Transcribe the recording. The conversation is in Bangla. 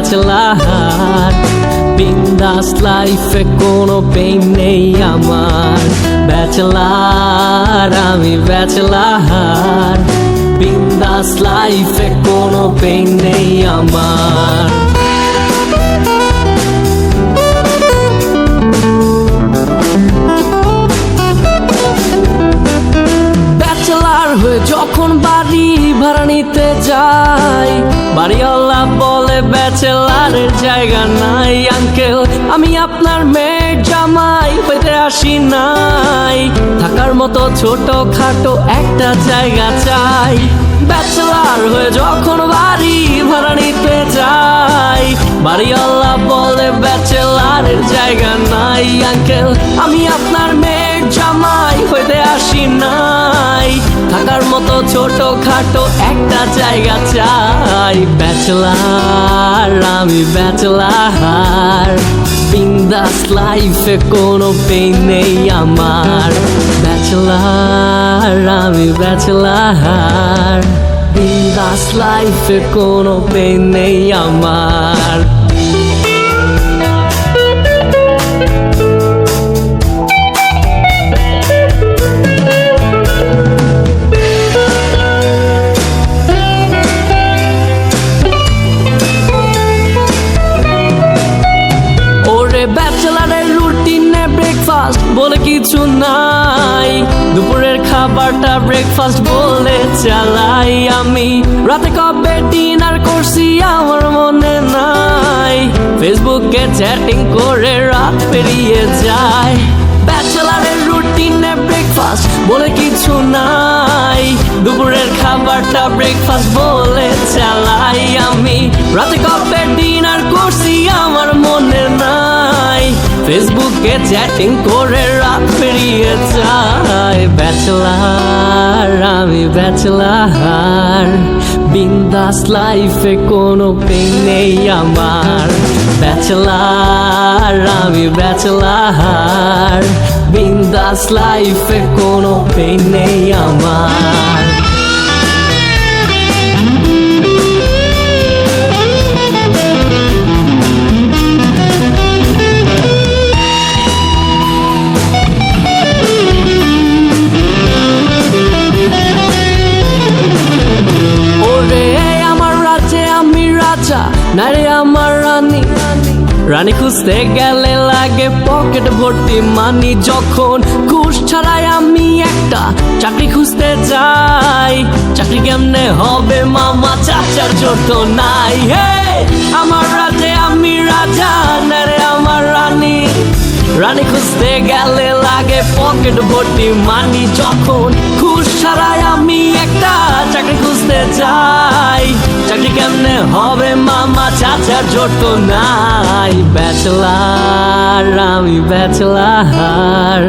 ব্যাচলার বিন্দাস লাইফে কোনো পেইন নেই আমার। ব্যাচলার, আমি ব্যাচলার। বিন্দাস লাইফে কোনো পেইন নেই আমার। ব্যাচেলার হয়ে যখন বাড়ি ভাড়া নিতে যাই, বাড়িওয়ালা বলে, ব্যাচেলারের জায়গা নাই আঙ্কেল আমি আপনার মেয়ের জামাই হইতে আসি নাই। থাকার মতো ছোট খাটো একটা জায়গা চাই, ব্যাচেলার হয়ে যখন বাড়ি ভাড়া নিতে যাই, বাড়িওয়ালা বলে, ব্যাচেলারের জায়গা নাই আঙ্কেল আমি আপনার মেয়ের জামাই হইতে আসি নাই। থাকার মতো ছোট খাটো একটা জায়গা চাই। ব্যাচেলার আমি ব্যাচেলার বিন্দাস লাইফে কোনো পেন নেই আমার। ব্যাচেলার আমি ব্যাচেলার বিন্দাস লাইফে কোনো পেন নেই আমার। বলে কিছু নাই। দুপুরের খাবারটা ব্রেকফাস্ট বলে চালাই আমি। রাতে কবে ডিনার করছি আমার মনে নাই। ফেসবুকে চ্যাটিং করে রাত পেরিয়ে যায়। ব্যাচেলারের রুটিনে ব্রেকফাস্ট বলে কিছু নাই। দুপুরের খাবারটা ব্রেকফাস্ট বলে চালাই আমি। রাতে কবে ডিনার ফেসবুকে চ্যাটিং করে রাত পেরিয়ে যায়। ব্যাচেলার, আমি ব্যাচেলার। বিন্দাস লাইফে কোনো পেন নেই আমার। ব্যাচেলার, আমি ব্যাচেলার। বিন্দাস লাইফে কোনো পেন নেই আমার। রানী খুঁজতে গেলে লাগে পকেট ভর্তি মানি যখন ঘুষ ছাড়াই আমি একটা চাকরি খুঁজতে যাই, চাকরি কেমনে হবে মামা? চাচার জোট নাই। হে আমার রাজে আমি রাজা নারে আমার রানী। রানী খুঁজতে গেলে লাগে পকেট ভর্তি মানি যখন খুশ ছাড়াই আমি একটা চাকরি খুঁজতে যাই চাকরি কেমনে হবে মামা? চাচার জোট নাই। ব্যাচলার আমি ব্যাচেলার